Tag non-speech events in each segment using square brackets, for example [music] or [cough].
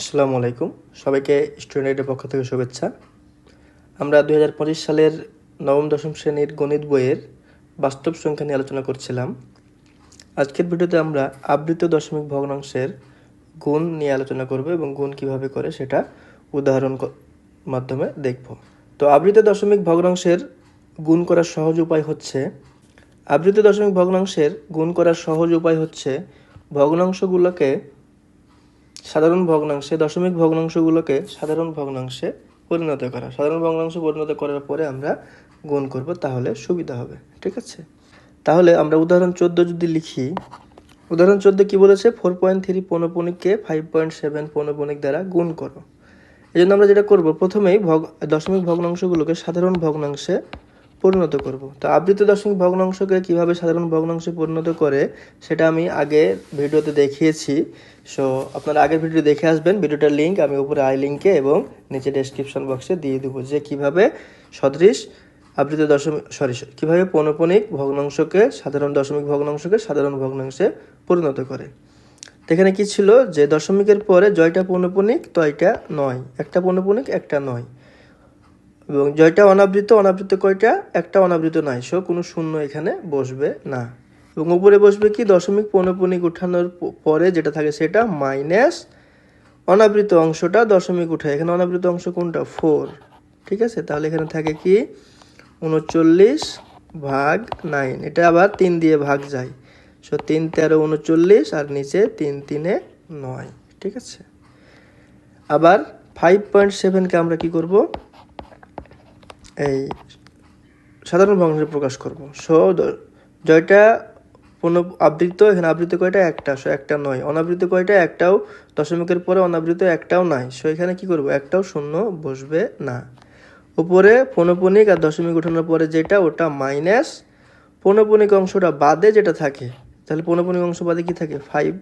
আসসালামু আলাইকুম। সবাইকে স্টুডেন্টের পক্ষ থেকে শুভেচ্ছা। আমরা দুই হাজার পঁচিশ সালের নবম, দশম শ্রেণির গণিত বইয়ের বাস্তব সংখ্যা নিয়ে আলোচনা করছিলাম। আজকের ভিডিওতে আমরা আবৃত দশমিক ভগ্নাংশের গুণ নিয়ে আলোচনা করব এবং গুণ কীভাবে করে সেটা উদাহরণ মাধ্যমে দেখব। তো আবৃত দশমিক ভগ্নাংশের গুণ করার সহজ উপায় হচ্ছে, আবৃত দশমিক ভগ্নাংশের গুণ করার সহজ উপায় হচ্ছে ভগ্নাংশগুলোকে সাধারণ ভগ্নাংশে, দশমিক ভগ্নাংশগুলোকে সাধারণ ভগ্নাংশে পরিণত করা। সাধারণ ভগ্নাংশে পরিণত করার পরে আমরা গুণ করব, তাহলে সুবিধা হবে। ঠিক আছে? তাহলে আমরা উদাহরণ চোদ্দ যদি লিখি, উদাহরণ চোদ্দ কি বলেছে? ফোর পয়েন্ট থ্রি পৌনপণিককে ফাইভ পয়েন্ট সেভেন পৌনপণিক দ্বারা গুণ করো। এই জন্য আমরা যেটা করব, প্রথমেই ভগ দশমিক ভগ্নাংশগুলোকে সাধারণ ভগ্নাংশে পরিণত করব। তো আবৃত দশমিক ভগ্নাংশকে কীভাবে সাধারণ ভগ্নাংশে পরিণত করে, সেটা আমি আগে ভিডিওতে দেখিয়েছি। সো আপনারা আগের ভিডিও দেখে আসবেন। ভিডিওটার লিঙ্ক আমি উপরে আই লিঙ্কে এবং নিচে ডেসক্রিপশন বক্সে দিয়ে দেবো যে কীভাবে সদৃশ আবৃত দশমিক সরি কীভাবে পৌনপণিক ভগ্নাংশকে, সাধারণ দশমিক ভগ্নাংশকে সাধারণ ভগ্নাংশে পরিণত করে। এখানে কি ছিল? যে দশমিকের পরে জয়টা পৌনপণিক তয়টা নয়। একটা পৌনপণিক একটা নয়। এবং জয়টা অনাবৃত অনাবৃত কয়টা? একটা অনাবৃত নাই, সো কোনো শূন্য এখানে বসবে না। এবং উপরে বসবে কি? দশমিক পৌনপণিক উঠানোর পরে যেটা থাকে সেটা মাইনাস অনাবৃত অংশটা দশমিক উঠায়। এখানে অনাবৃত অংশ কোনটা? ফোর। ঠিক আছে? তাহলে এখানে থাকে কি? উনচল্লিশ ভাগ নাইন। এটা আবার তিন দিয়ে ভাগ যায়। সো তিন তেরো উনচল্লিশ আর নিচে তিন তিনে নয়। ঠিক আছে? আবার ফাইভ পয়েন্ট সেভেনকে আমরা কি করব? এই সাধারণ ভগ্নাংশে প্রকাশ করব। সো জয়টা কোনো আবৃত এখানে আবৃত কয়টা? একটা। সো একটা নয়। অনাবৃত কয়টা? একটাও দশমিকের পরে অনাবৃত একটাও নাই। সো এখানে কি করব? একটাও শূন্য বসবে না। উপরে পৌনপণিক আর দশমিক উঠানোর পরে যেটা, ওটা মাইনাস পৌনপণিক অংশটা বাদে যেটা থাকে, তাহলে পৌনপণিক অংশ বাদে কি থাকে? ফাইভ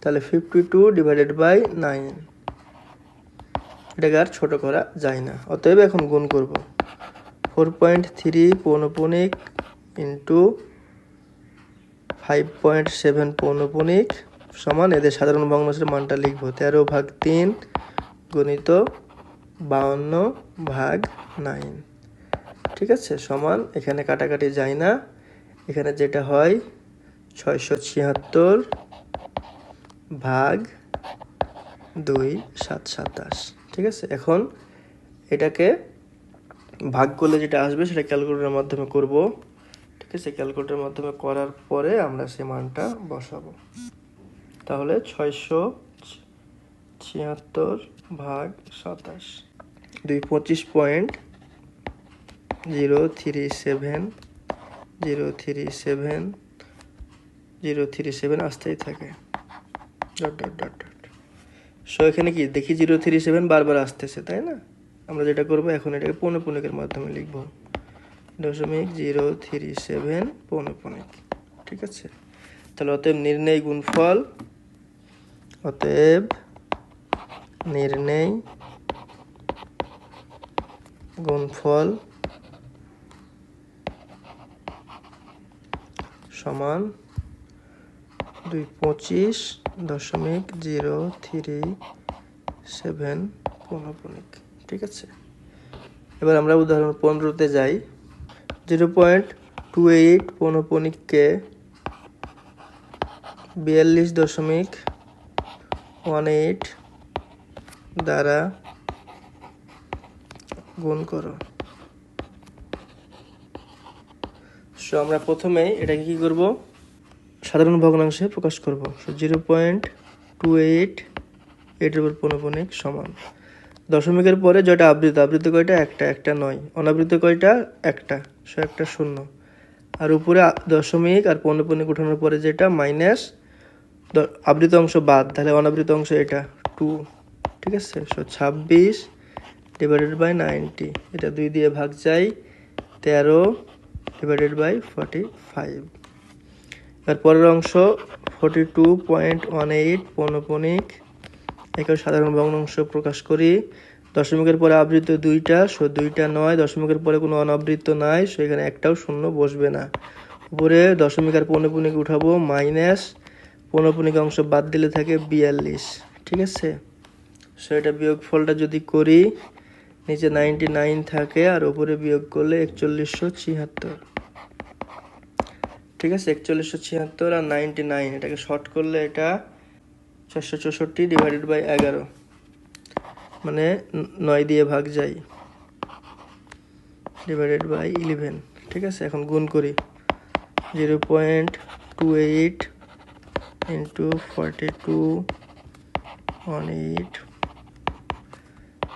তাহলে fifty two divided by nine এটাকে আর ছোট করা যায় না? অতএব এখন গুণ করব। ফোর পয়েন্ট থ্রি পৌনপণিক ইন্টু ফাইভ পয়েন্ট সেভেন পৌনপণিক সমান এদের সাধারণ ভগ্নাংশের মানটা লিখব। তেরো ভাগ তিন গণিত বাউন্ন ভাগ নাইন। ঠিক আছে? সমান এখানে কাটাকাটি যায় না। এখানে যেটা হয় ছয়শো ছিয়াত্তর ভাগ দুই সাত সাতাশ। ঠিক আছে? এখন এটাকে ভাগ করলে যেটা আসবে সেটা ক্যালকুলেটরের মাধ্যমে করব। ঠিক আছে? ক্যালকুলেটরের মাধ্যমে করার পরে আমরা সে মানটা বসাবো। তাহলে ছয়শো ছিয়াত্তর ভাগ সাতাশ। দুই পঁচিশ point zero three seven, zero three seven, zero three seven আসতেই থাকে। Dot dot dot. সো এখানে কি? দেখি জিরো থ্রি সেভেন বারবার আসতেছে, তাই না? আমরা যেটা করব এখন এটাকে পৌনপণিকের মাধ্যমে লিখব। দশমিক জিরো থ্রি সেভেন পৌনপণিক ঠিক আছে? তাহলে অতএব নির্ণয় গুণফল, অতএব নির্ণয় গুণফল সমান দুই পঁচিশ দশমিক জিরো থ্রি সেভেন পৌনপণিক ঠিক আছে? এবার আমরা উদাহরণ পনেরোতে যাই। জিরো পয়েন্ট টু এইট পৌনপণিককে বিয়াল্লিশ দশমিক ওয়ান এইট দ্বারা গুণ করো। সো আমরা প্রথমেই এটাকে কি করব? সাধারণ ভগ্নাংশে প্রকাশ করব। জিরো পয়েন্ট টু এইট এইটের উপর পৌনপণিক সমান। দশমিকের পরে যেটা আবৃত আবৃত কয়টা? একটা একটা নয়। অনাবৃত কয়টা? একটা। সো একটা শূন্য। আর উপরে দশমিক আর পৌনপণিক উঠানোর পরে যেটা মাইনাস আবৃত অংশ বাদ, তাহলে অনাবৃত অংশ এটা টু ঠিক আছে? সো ছাব্বিশ ডিভাইডেড বাই নাইনটি এটা দুই দিয়ে ভাগ যায় তেরো ডিভাইডেড বাই ফর্টি ফাইভ এর পরের অংশ forty two point one eight পৌনপণিক একে সাধারণ ভগ্নাংশ প্রকাশ করি। দশমিকের পরে আবৃত দুইটা, সো দুইটা নয়। দশমিকের পরে কোনো অনাবৃত নাই, সো এখানে একটাও শূন্য বসবে না। উপরে দশমিক আর পৌনপণিক উঠাবো, মাইনাস পৌনপণিক অংশ বাদ দিলে থাকে বিয়াল্লিশ। ঠিক আছে? সো এটা বিয়োগ ফলটা যদি করি, নিচে নাইনটি নাইন থাকে আর উপরে বিয়োগ করলে একচল্লিশশো ছিয়াত্তর। ঠিক আছে, একচল্লিশশো ছিয়াত্তর আর নাইনটি নাইন এটাকে শর্ট করলে এটা চারশো চৌষট্টি ডিভাইডেড বাই এগারো। মানে নয় দিয়ে ভাগ যায়। ডিভাইডেড বাই ইলেভেন ঠিক আছে, এখন গুণ করি। Zero point two eight into forty two one eight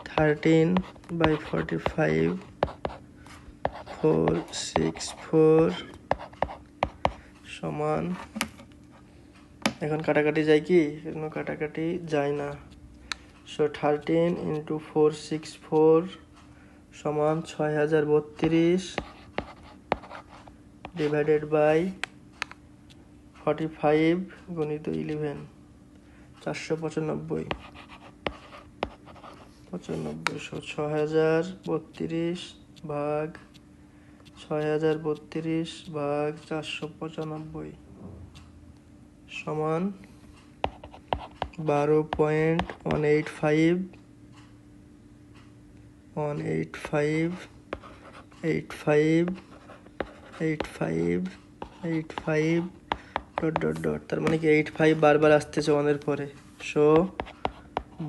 thirteen by forty five four six four সমান। এখন কাটাকাটি যায় কি? কোনো কাটাকাটি যায় না। So thirteen into four six four সমান ছয় হাজার বত্রিশ ডিভাইডেড বাই ফর্টি ফাইভ গণিত ইলেভেন চারশো পঁচানব্বই। পঁচানব্বইশো ছ হাজার বত্রিশ ভাগ ছয় হাজার বত্রিশ ভাগ চারশো পঁচানব্বই সমান বারো point one eight five, one eight five eight five eight five eight five, dot dot dot, তার মানে কি এইট ফাইভ বারবার আসতেছে ওয়ানের পরে। সো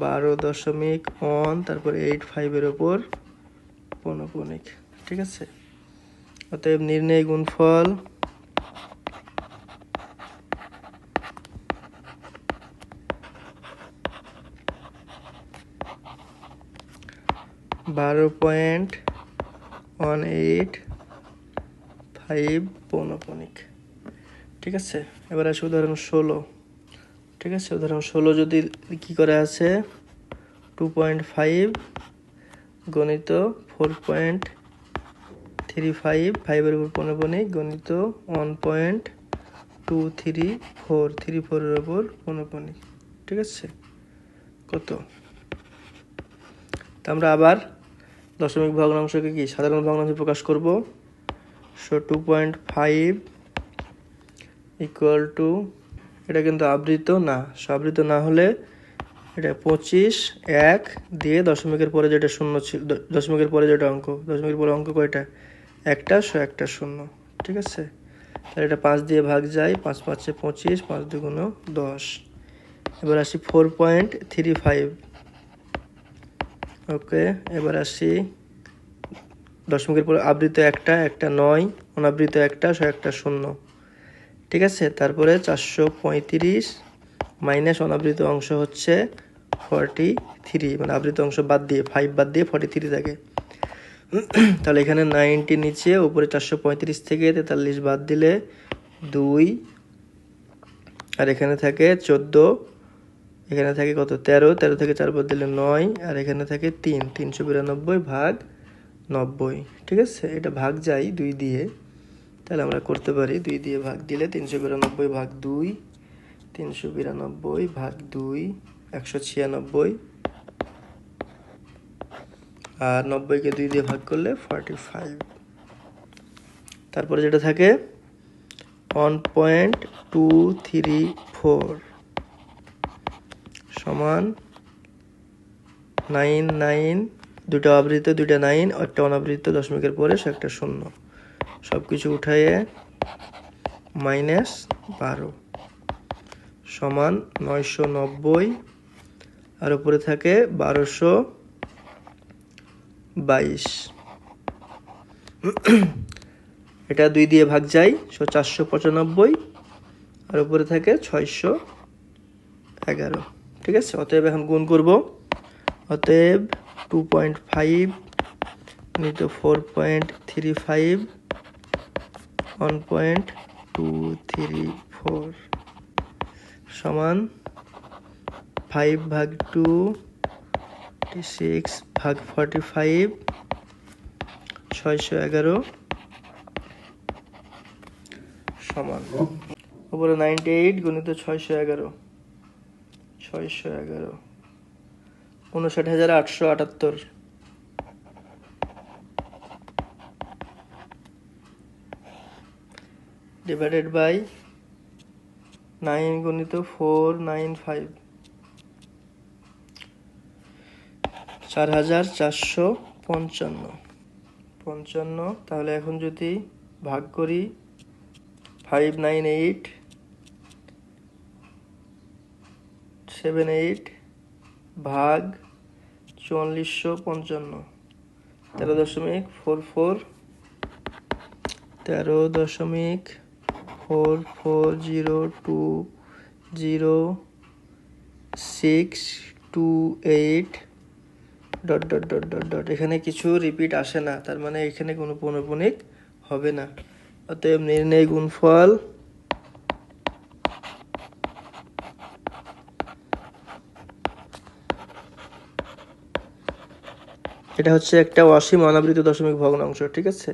বারো দশমিক ওয়ান, তারপরে এইট ফাইভের ওপর পৌনপণিক ঠিক আছে? অতএব নির্ণয় গুণফল বারো পয়েন্ট ওয়ান এইট ফাইভ পৌনপণিক ঠিক আছে? এবার আসে উদাহরণ ষোলো। ঠিক আছে? উদাহরণ ষোলো যদি কি করে আছে? টু পয়েন্ট ফাইভ গণিত ফোর পয়েন্ট থ্রি ফাইভ ফাইভের উপর পনেপনিক গণিত one point two three four three ফোরের উপর পনেপনিক ঠিক আছে? কত? তা আমরা আবার দশমিক ভগ্নাংশকে কি, সাধারণ ভগ্নাংশে প্রকাশ করব। So two point five equal two এটা কিন্তু আবৃত না সো আবৃত না হলে এটা পঁচিশ, এক দিয়ে দশমিকের পরে যেটা শূন্য ছিল, দশমিকের পরে যেটা অঙ্ক, দশমিকের পরে অঙ্ক কয়টা? একটা, শো একটা শূন্য, ঠিক আছে? তাহলে এটা পাঁচ দিয়ে ভাগ যায়, পাঁচ পাঁচে পঁচিশ, পাঁচ দুগুণ দশ। এবার আসি four point three five okay, এবার আসি দশমিকের পরে আবৃত একটা একটা নয়, অনাবৃত একটা, শো একটা শূন্য। ঠিক আছে? তারপরে চারশো পঁয়ত্রিশ মাইনাস অনাবৃত অংশ হচ্ছে ফর্টি থ্রি মানে আবৃত অংশ বাদ দিয়ে ফাইভ বাদ দিয়ে ফর্টি থ্রি থাকে। [clears throat] তাহলে এখানে নাইনটি নিচে, উপরে চারশো পঁয়ত্রিশ থেকে তেতাল্লিশ বাদ দিলে দুই। আর এখানে থাকে চোদ্দ। এখানে থাকে কত? তেরো। তেরো থেকে চার বাদ দিলে নয়। আর এখানে থাকে তিন। তিনশো বিরানব্বই ভাগ নব্বই। ঠিক আছে? এটা ভাগ যায় দুই দিয়ে। তাহলে আমরা করতে পারি দুই দিয়ে ভাগ দিলে তিনশো বিরানব্বই ভাগ দুই। তিনশো বিরানব্বই ভাগ দুই, একশো ছিয়ানব্বই। নব্বইকে দুই দিয়ে ভাগ করলে ফর্টি ফাইভ তারপরে যেটা থাকে one point two three four সমান নাইন নাইন দুটো আবৃত দুইটা নাইন একটা অনাবৃত দশমিকের পরে সে একটা শূন্য। সব কিছু উঠাইয়ে মাইনাস বারো সমান নয়শো নব্বই। আর উপরে থাকে বারোশো বাইশ। এটা দুই দিয়ে ভাগ যায়, সো চারশো পঁচানব্বই, আর উপরে থাকে ছয়শো এগারো। ঠিক আছে? অতএব এখন গুণ করব। অতএব টু পয়েন্ট ফাইভ নিত four point three five one point two three four সমান ফাইভ ভাগ টু সিক্স ভাগ ফর্টি ফাইভ ছয়শো এগারো সমান। উপরে নাইনটি এইট গুণিত ছয়শো এগারো ছয়শো এগারো। উনষাট হাজার আটশো আটাত্তর। ডিভাইডেড বাই নাইন গুণিত ফোর নাইন ফাইভ চার হাজার চারশো পঞ্চান্ন। পঞ্চান্ন, তাহলে এখন যদি ভাগ করি five nine eight seven eight ভাগ চুয়াল্লিশশো পঞ্চান্ন। তেরো দশমিক ফোর ফোর তেরো দশমিক four four zero two zero six two eight dot dot dot dot dot এখানে কিছু রিপিট আসে না, তার মানে এখানে কোনো পৌনপুনিক হবে না। অতএব নির্ণয় গুণফল এটা হচ্ছে একটা অসীম অনাবৃত দশমিক ভগ্নাংশ ঠিক আছে?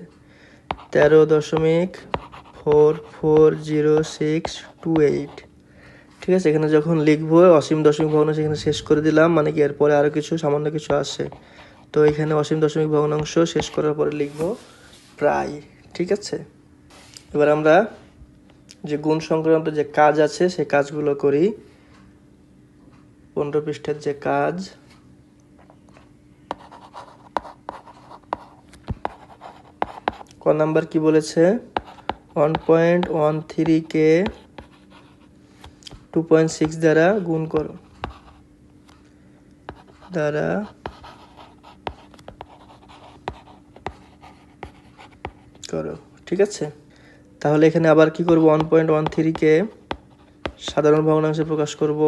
তেরো দশমিক four four zero six two eight ঠিক আছে? এখানে যখন লিখব, অসীম দশমিক ভগ্নাংশ এখানে শেষ করে দিলাম মানে কি এরপরে আরও কিছু, সামান্য কিছু আসে তো এখানে অসীম দশমিক ভগ্নাংশ শেষ করার পরে লিখব প্রায়, ঠিক আছে? এবার আমরা যে গুণ সংক্রান্ত যে কাজ আছে, সেই কাজগুলো করি। পনেরো পৃষ্ঠের যে কাজ। ক নাম্বার কি বলেছে? ওয়ান পয়েন্ট ওয়ান থ্রি কে টু পয়েন্ট সিক্স দ্বারা গুণ করো। দ্বারা করো, ঠিক আছে? তাহলে এখানে আবার কি করব? ওয়ান পয়েন্ট ওয়ান থ্রিকে সাধারণ ভগ্নাংশে প্রকাশ করব।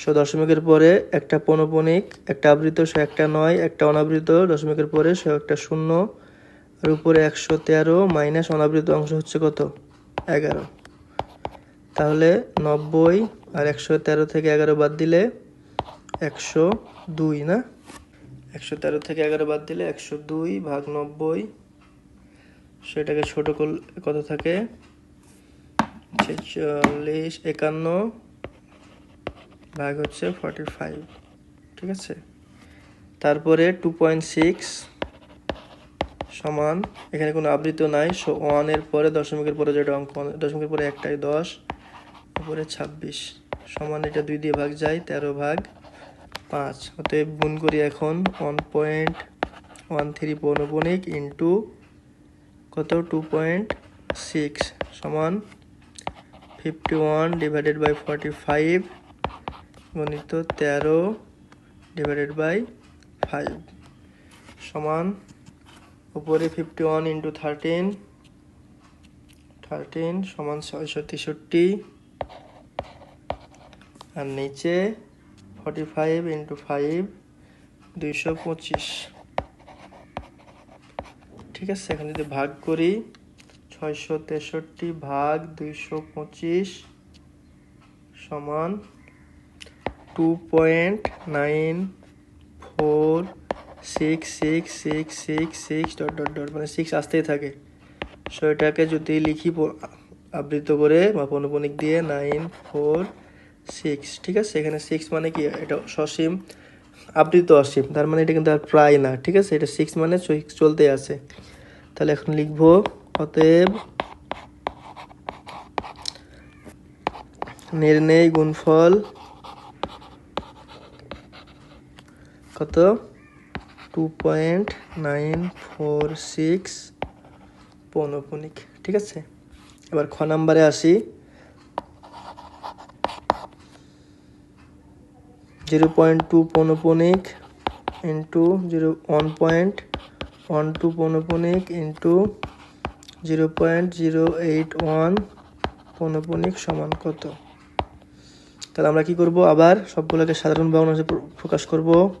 সো দশমিকের পরে একটা পৌনপণিক একটা আবৃত সে একটা নয়, একটা অনাবৃত, দশমিকের পরে সে একটা শূন্য, আর উপরে একশো তেরো, মাইনাস অনাবৃত অংশ হচ্ছে কত? এগারো। তাহলে নব্বই আর একশো তেরো থেকে এগারো বাদ দিলে একশো দুই, না? একশো তেরো থেকে এগারো বাদ দিলে একশো দুই ভাগ নব্বই, সেটাকে ছোট করলে কত থাকে? ছেচল্লিশ, একান্ন ভাগ হচ্ছে ফর্টি ফাইভ ঠিক আছে? তারপরে টু পয়েন্ট সিক্স সমান, এখানে কোনো আবৃত নাই সো ওয়ানের পরে দশমিকের পরে যেটা অঙ্ক, দশমিকের পরে একটাই, দশ। উপরে ছাব্বিশ। সমান এটা দুই দিয়ে ভাগ যায়, তেরো ভাগ পাঁচ। অতএব গুণ করি এখন ওয়ান পয়েন্ট ওয়ান থ্রি পৌনপণিক ইন্টু কত? টু পয়েন্ট সিক্স সমান fifty one divided by forty five গণিত তেরো ডিভাইডেড বাই ফাইভ সমান উপরে fifty one into thirteen thirteen সমান ছয়শো তেষট্টি আর নিচে ফর্টি ফাইভ ইন্টু ফাইভ দুইশো পঁচিশ। ঠিক আছে, এখন যদি ভাগ করি, ছয়শো তেষট্টি ভাগ দুইশো পঁচিশ সমান two point nine four six six six six six dot dot dot মানে সিক্স আসতেই থাকে। সো এটাকে যদি লিখি আবৃত করে বা পনুপনিক দিয়ে নাইন ফোর সিক্স ঠিক আছে? এখানে সিক্স মানে কি? এটা সসীম আবৃত অসীম। তার মানে এটা কিন্তু আর প্রায় না, ঠিক আছে? এটা সিক্স মানে চলতে আছে। তাহলে এখন লিখব, অতএব নির্ণয় গুণফল কত? Two point nine four six পৌনপুনিক, ঠিক আছে? এবার খ নাম্বারে আসি। Zero point two পৌনপুনিক into zero one point one two পৌনপুনিক into zero point zero eight one পৌনপুনিক সমান কত? তাহলে আমরা কি করব? আবার সবগুলোকে সাধারণ প্র- প্রকাশ করব।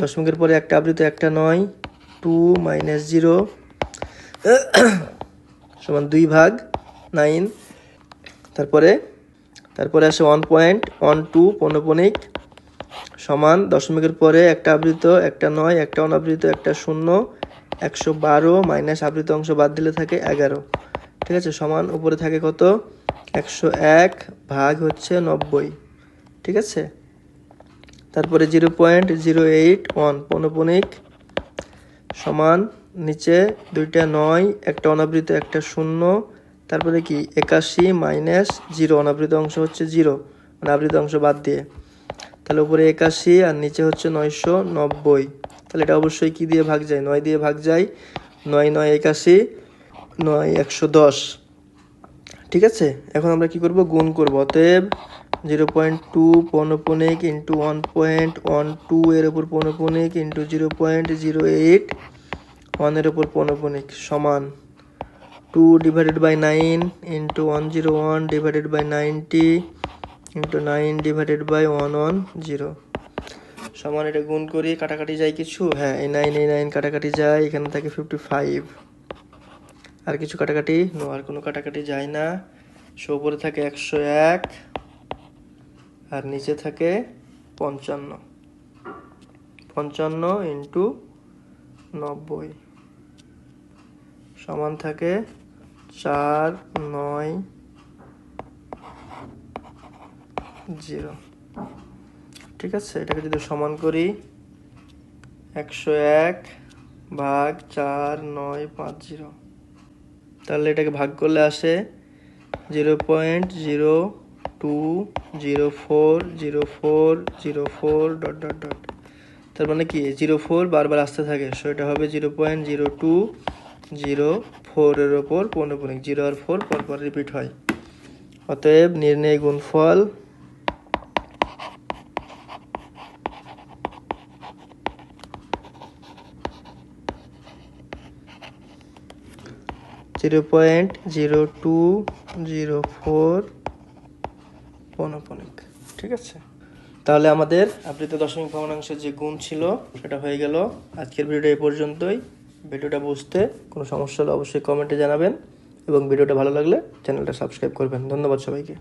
দশমিকের পরে একটা আবৃত, একটা নয় টু মাইনাস জিরো সমান দুই ভাগ নাইন তারপরে তারপরে আসে ওয়ান পয়েন্ট ওয়ান টু পৌনপণিক সমান দশমিকের পরে একটা আবৃত, একটা নয়, একটা অনাবৃত, একটা শূন্য, একশো বারো মাইনাস আবৃত অংশ বাদ দিলে থাকে এগারো। ঠিক আছে? সমান উপরে থাকে কত? একশো এক ভাগ হচ্ছে নব্বই। ঠিক আছে? তারপরে zero point zero eight one পৌনপণিক সমান নিচে দুইটা নয়, একটা অনাবৃত, একটা শূন্য তারপরে কি একাশি মাইনাস জিরো, অনাবৃত অংশ হচ্ছে জিরো মানে আবৃত অংশ বাদ দিয়ে। তাহলে উপরে একাশি আর নিচে হচ্ছে নয়শো নব্বই। তাহলে এটা অবশ্যই কি দিয়ে ভাগ যায়? নয় দিয়ে ভাগ যায়, নয় নয় একাশি, নয় একশো দশ। ঠিক আছে? এখন আমরা কি করব? গুণ করব। অতএব zero point two পৌনপনিক into one point one two এর ওপর পৌনপনিক into zero point zero eight ওয়ানের ওপর পৌনপনিক সমান। Two divided by nine into one zero one divided by ninety into nine divided by one one zero সমান এটা গুণ করি, কাটাকাটি যায় কিছু? হ্যাঁ এই নাইন এই নাইন কাটাকাটি যায়, এখানে থাকে ফিফটি ফাইভ আর কিছু কাটাকাটি? নো আর কোনো কাটাকাটি যায় না। সো উপরে থাকে একশো এক, আর নিচে থাকে পঞ্চান্ন। পঞ্চান্ন ইন্টু নব্বই। সমান থাকে চার, নয়, জিরো। ঠিক আছে? এটাকে যদি সমান করি, একশো এক ভাগ চার, নয়, পাঁচ, জিরো। তাহলে এটাকে ভাগ করলে আসে zero point zero two, zero four zero four zero four, dot dot dot. তার মানে কি? জিরো ফোর বারবার আসতে থাকে। সো এটা হবে zero point zero two zero ফোরের ওপর পৌনপুনিক জিরো আর ফোর পরপর রিপিট হয়। অতএব নির্ণয় গুণফল zero point zero two zero four পৌনপনিক ঠিক আছে? তাহলে আমাদের আবৃত দশমিক ভগ্নাংশের যে গুণ ছিল, সেটা হয়ে গেল। আজকের ভিডিওটা এ পর্যন্তই। ভিডিওটা বুঝতে কোনো সমস্যা হলে অবশ্যই কমেন্টে জানাবেন এবং ভিডিওটা ভালো লাগলে চ্যানেলটা সাবস্ক্রাইব করবেন। ধন্যবাদ সবাইকে।